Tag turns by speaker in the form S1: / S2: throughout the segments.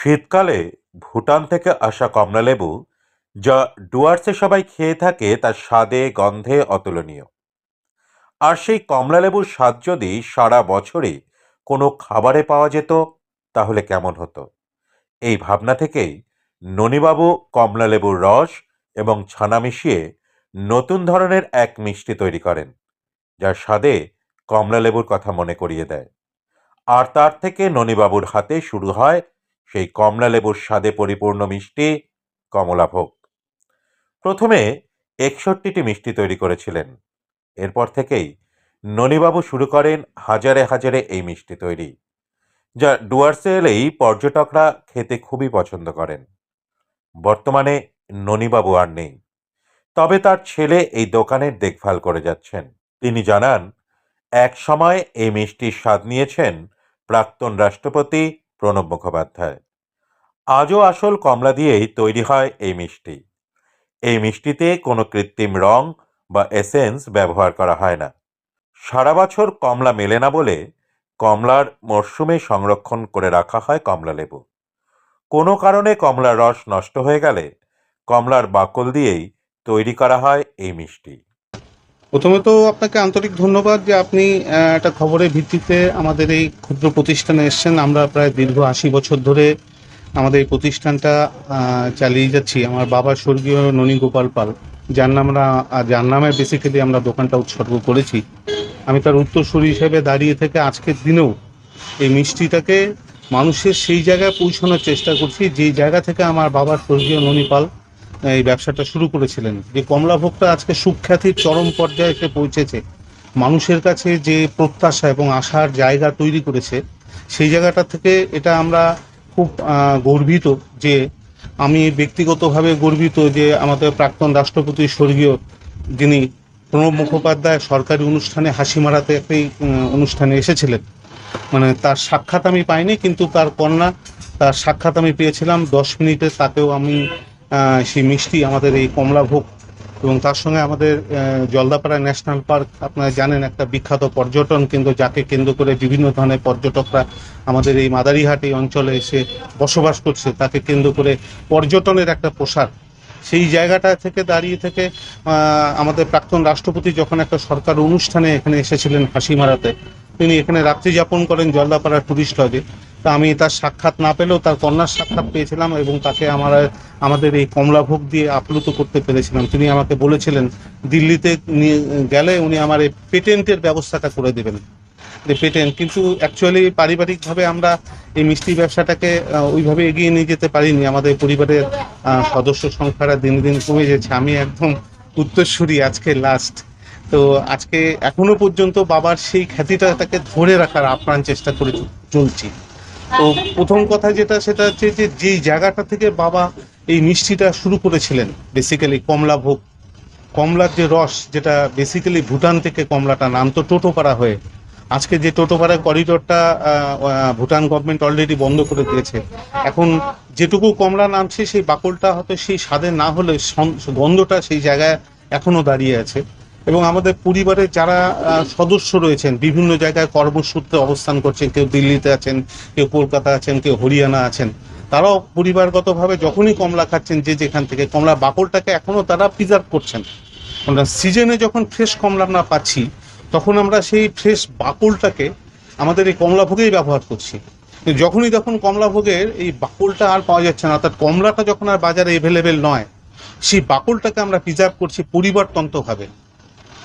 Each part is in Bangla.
S1: শীতকালে ভুটান থেকে আসা কমলালেবু, যা ডুয়ার্সে সবাই খেয়ে থাকে, তার স্বাদে, গন্ধে অতুলনীয়। আর সেই কমলালেবুর স্বাদ যদি সারা বছরই কোনো খাবারে পাওয়া যেত, তাহলে কেমন হতো? এই ভাবনা থেকেই ননিবাবু কমলালেবুর রস এবং ছানা মিশিয়ে নতুন ধরনের এক মিষ্টি তৈরি করেন, যার স্বাদে কমলালেবুর কথা মনে করিয়ে দেয়। আর তার থেকে ননিবাবুর হাতে শুরু হয় সেই কমলালেবুর স্বাদে পরিপূর্ণ মিষ্টি কমলাভোগ প্রথমে একষট্টিটি মিষ্টি তৈরি করেছিলেন। এরপর থেকেই ননিবাবু শুরু করেন হাজারে হাজারে এই মিষ্টি তৈরি, যা ডুয়ার্সে এলেই পর্যটকরা খেতে খুবই পছন্দ করেন। বর্তমানে ননিবাবু আর নেই। তবে তার ছেলে এই দোকানের দেখভাল করে যাচ্ছেন। তিনি জানান, এক সময় এই মিষ্টির স্বাদ নিয়েছেন প্রাক্তন রাষ্ট্রপতি প্রণব মুখোপাধ্যায়। আজও আসল কমলা দিয়েই তৈরি হয় এই মিষ্টি। এই মিষ্টিতে কোনো কৃত্রিম রং বা এসেন্স ব্যবহার করা হয় না। সারা বছর কমলা মেলে না বলে কমলার মরশুমে সংরক্ষণ করে রাখা হয় কমলা লেবু। কোনো কারণে কমলার রস নষ্ট হয়ে গেলে কমলার বাকল দিয়েই তৈরি করা হয় এই মিষ্টি।
S2: প্রথমে তো আপনাকে আন্তরিক ধন্যবাদ যে আপনি একটা খবরের ভিত্তিতে আমাদের এই ক্ষুদ্র প্রতিষ্ঠানে এসেছেন। আমরা প্রায় দীর্ঘ আশি বছর ধরে আমাদের এই প্রতিষ্ঠানটা চালিয়ে যাচ্ছি। আমার বাবা স্বর্গীয় ননী গোপাল পাল, যার নাম যার নামে বেসিক্যালি আমরা দোকানটা উৎসর্গ করেছি। আমি তার উত্তরসূরি হিসেবে দাঁড়িয়ে থেকে আজকের দিনেও এই মিষ্টিটাকে মানুষের সেই জায়গায় পৌঁছানোর চেষ্টা করছি। যেই জায়গা থেকে আমার বাবা স্বর্গীয় ননী পাল এই ব্যবসাটা শুরু করেছিলেন। যে কমলাভোগটা আজকে সুখ্যাতির চরম পর্যায়ে এসে পৌঁছেছে। মানুষের কাছে যে প্রত্যাশা এবং আশার জায়গা তৈরি করেছে, সেই জায়গাটা থেকে এটা আমরা খুব গর্বিত যে আমি ব্যক্তিগতভাবে গর্বিত যে আমাদের প্রাক্তন রাষ্ট্রপতি স্বর্গীয় যিনি প্রণব মুখোপাধ্যায় সরকারি অনুষ্ঠানে হাসি মারাতে একটি অনুষ্ঠানে এসেছিলেন। মানে তার সাক্ষাৎ আমি পাইনি, কিন্তু তার কন্যা, তার সাক্ষাৎ আমি পেয়েছিলাম। দশ মিনিটে তাকেও আমি সেই মিষ্টি আমাদের এই কমলাভোগ এবং তার সঙ্গে আমাদের জলদাপাড়া ন্যাশনাল পার্ক, আপনারা জানেন একটা বিখ্যাত পর্যটন কেন্দ্র যাকে কেন্দ্র করে বিভিন্ন ধরনের পর্যটকরা আমাদের এই মাদারিহাট এই অঞ্চলে এসে বসবাস করছে, তাকে কেন্দ্র করে পর্যটনের একটা প্রসার। সেই জায়গাটা থেকে দাঁড়িয়ে থেকে আমাদের প্রাক্তন রাষ্ট্রপতি যখন একটা সরকার অনুষ্ঠানে এখানে এসেছিলেন হাসি মারাতে তিনি এখানে রাত্রি যাপন করেন জলদাপাড়া টুরিস্ট লজে তা আমি তার সাক্ষাৎ না পেলেও তার কন্যার সাক্ষাৎ পেয়েছিলাম এবং তাকে আমার, আমাদের এই কমলাভোগ দিয়ে আপ্লুত করতে পেরেছিলাম। তিনি আমাকে বলেছিলেন, দিল্লিতে নিয়ে গেলে উনি আমার এই পেটেন্টের ব্যবস্থাটা করে দেবেন। যে পেটেন্ট, কিন্তু অ্যাকচুয়ালি পারিবারিকভাবে আমরা এই মিষ্টি ব্যবসাটাকে ওইভাবে এগিয়ে নিয়ে যেতে পারিনি। আমাদের পরিবারের সদস্য সংখ্যাটা দিন দিন কমে যাচ্ছে। আমি একদম উত্তরসূরি আজকে লাস্ট তো আজকে এখনও পর্যন্ত বাবার সেই খ্যাতিটাকে ধরে রাখার আপ্রাণ চেষ্টা করে চলছি। তো প্রথম কথা যেটা, সেটা হচ্ছে যে যেই জায়গাটা থেকে বাবা এই মিষ্টিটা শুরু করেছিলেন বেসিক্যালি কমলা ভোগ, কমলার যে রস, যেটা বেসিক্যালি ভুটান থেকে কমলাটা নাম তো টোটোপাড়া হয়ে, আজকে যে টোটোপাড়া করিডোরটা ভুটান গভর্নমেন্ট অলরেডি বন্ধ করে দিয়েছে। এখন যেটুকু কমলা নামছে, সেই বাকলটা হয়তো সেই স্বাদে না হলে গন্ধটা সেই জায়গায় এখনও দাঁড়িয়ে আছে। এবং আমাদের পরিবারের যারা সদস্য রয়েছেন, বিভিন্ন জায়গায় কর্মসূত্রে অবস্থান করছেন, কেউ দিল্লিতে আছেন, কেউ কলকাতা আছেন, কেউ হরিয়ানা আছেন, তারাও পরিবারগতভাবে যখনই কমলা খাচ্ছেন যে যেখান থেকে কমলা বাকলটাকে এখনও তারা প্রিজার্ভ করছেন। আমরা সিজনে যখন ফ্রেশ কমলা আমরা পাচ্ছি, তখন আমরা সেই ফ্রেশ বাকলটাকে আমাদের এই কমলাভোগেই ব্যবহার করছি। যখনই দেখুন কমলাভোগের এই বাকলটা আর পাওয়া যাচ্ছে না, অর্থাৎ কমলাটা যখন আর বাজারে এভেলেবেল নয়, সেই বাকলটাকে আমরা প্রিজার্ভ করছি পরিবারতন্ত্রভাবে।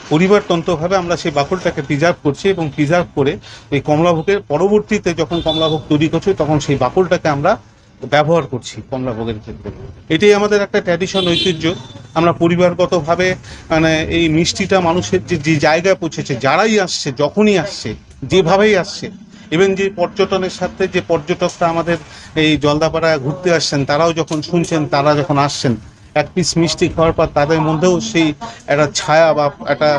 S2: পরিবারতন্ত্রভাবে আমরা সেই বাকলটাকে প্রিজার্ভ করছি এবং প্রিজার্ভ করে এই কমলাভোগের পরবর্তীতে যখন কমলাভোগ তৈরি করছি, তখন সেই বাকলটাকে আমরা ব্যবহার করছি কমলাভোগের ক্ষেত্রে। এটাই আমাদের একটা ট্র্যাডিশন ঐতিহ্য। আমরা পরিবারগতভাবে মানে এই মিষ্টিটা মানুষের যে যে জায়গায় পৌঁছেছে, যারাই আসছে, যখনই আসছে, যেভাবেই আসছে এবং যে পর্যটনের সাথে যে পর্যটকরা আমাদের এই জলদাপাড়ায় ঘুরতে আসছেন, তারাও যখন শুনছেন, তারা যখন আসছেন এক পিস মিষ্টি খাওয়ার পর তাদের মধ্যেও সেই একটা ছায়া বা একটা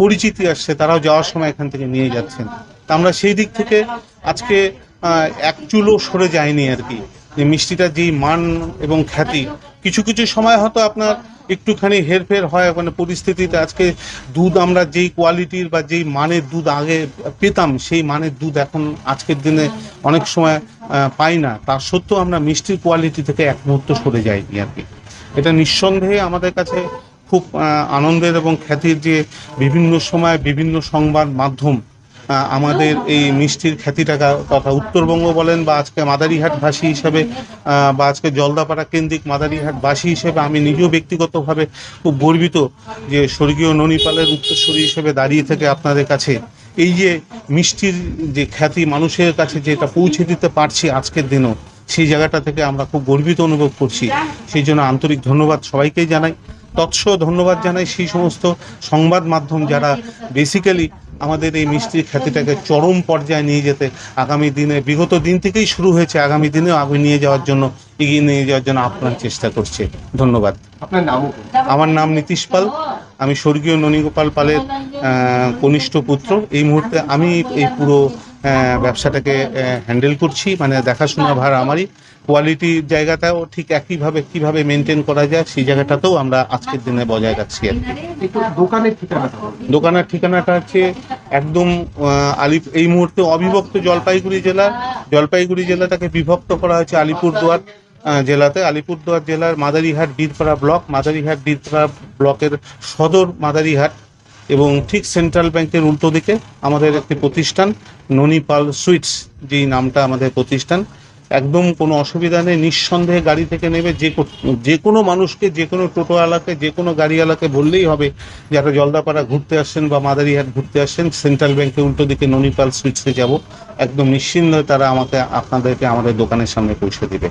S2: পরিচিতি আসছে, তারাও যাওয়ার সময় এখান থেকে নিয়ে যাচ্ছেন। তা আমরা সেই দিক থেকে আজকে এক চুলও সরে যায়নি আর কি। যে মিষ্টিটার যেই মান এবং খ্যাতি, কিছু কিছু সময় হয়তো আপনার একটুখানি হেরফের হয় মানে পরিস্থিতিতে আজকে দুধ আমরা যেই কোয়ালিটির বা যেই মানের দুধ আগে পেতাম, সেই মানের দুধ এখন আজকের দিনে অনেক সময় পাই না। তার সত্ত্বেও আমরা মিষ্টির কোয়ালিটি থেকে এক মুহূর্ত সরে যাইনি আর কি। এটা নিঃসন্দেহে আমাদের কাছে খুব আনন্দের এবং খ্যাতির যে বিভিন্ন সময় বিভিন্ন সংবাদ মাধ্যম আমাদের এই মিষ্টির খ্যাতিটাকে তথা উত্তরবঙ্গ বলেন বা আজকে মাদারিহাট ভাষী হিসেবে বা আজকে জলদাপাড়া কেন্দ্রিক মাদারিহাট বাসী হিসেবে আমি নিজেও ব্যক্তিগতভাবে খুব গর্বিত যে স্বর্গীয় ননিপালের উত্তরসূরি হিসেবে দাঁড়িয়ে থেকে আপনাদের কাছে এই যে মিষ্টির যে খ্যাতি মানুষের কাছে যেটা পৌঁছে দিতে পারছি আজকের দিনও সেই জায়গাটা থেকে আমরা খুব গর্বিত অনুভব করছি। সেই জন্য আন্তরিক ধন্যবাদ সবাইকেই জানাই। তৎস ধন্যবাদ জানাই সেই সমস্ত সংবাদ মাধ্যম যারা বেসিক্যালি আমাদের এই মিষ্টির খ্যাতিটাকে চরম পর্যায়ে নিয়ে যেতে আগামী দিনে বিগত দিন থেকেই শুরু হয়েছে আগামী দিনেও আগে নিয়ে যাওয়ার জন্য এগিয়ে নিয়ে যাওয়ার জন্য আপনার চেষ্টা করছে। ধন্যবাদ।
S3: আপনার নাম
S2: আমার নাম নীতিশ পাল। আমি স্বর্গীয় ননীগোপাল পালের কনিষ্ঠ পুত্র। এই মুহূর্তে আমি এই পুরো ব্যবসাটাকে হ্যান্ডেল করছি। মানে দেখাশোনা ভার আমারই। কোয়ালিটির জায়গাটাও ঠিক একইভাবে কীভাবে মেনটেন করা যায় সেই জায়গাটাতেও আমরা আজকের দিনে বজায় রাখছি আর কি।
S3: দোকানের ঠিকানাটা
S2: দোকানের ঠিকানাটা হচ্ছে একদম আলিপ এই মুহূর্তে অবিভক্ত জলপাইগুড়ি জেলা। জলপাইগুড়ি জেলাটাকে বিভক্ত করা হয়েছে আলিপুরদুয়ার জেলাতে। আলিপুরদুয়ার জেলার মাদারিহাট বীরপাড়া ব্লক। মাদারিহাট বীরপাড়া ব্লকের সদর মাদারিহাট। এবং ঠিক সেন্ট্রাল ব্যাংকের উল্টো দিকে আমাদের একটি প্রতিষ্ঠান, ননিপাল সুইটস যেই নামটা আমাদের প্রতিষ্ঠান। একদম কোনো অসুবিধা নেই, নিঃসন্দেহে গাড়ি থেকে নেবে, যে যে কোনো মানুষকে, যে কোনো টোটোওয়ালাকে যে কোনো গাড়িওয়ালাকে বললেই হবে যারা জলদাপাড়া ঘুরতে আসছেন বা মাদারিহাট ঘুরতে আসছেন সেন্ট্রাল ব্যাংকের উল্টো দিকে ননিপাল সুইটসে যাব। একদম নিশ্চিন্ত তারা আমাকে, আপনাদেরকে আমাদের দোকানের সামনে পৌঁছে দিবে।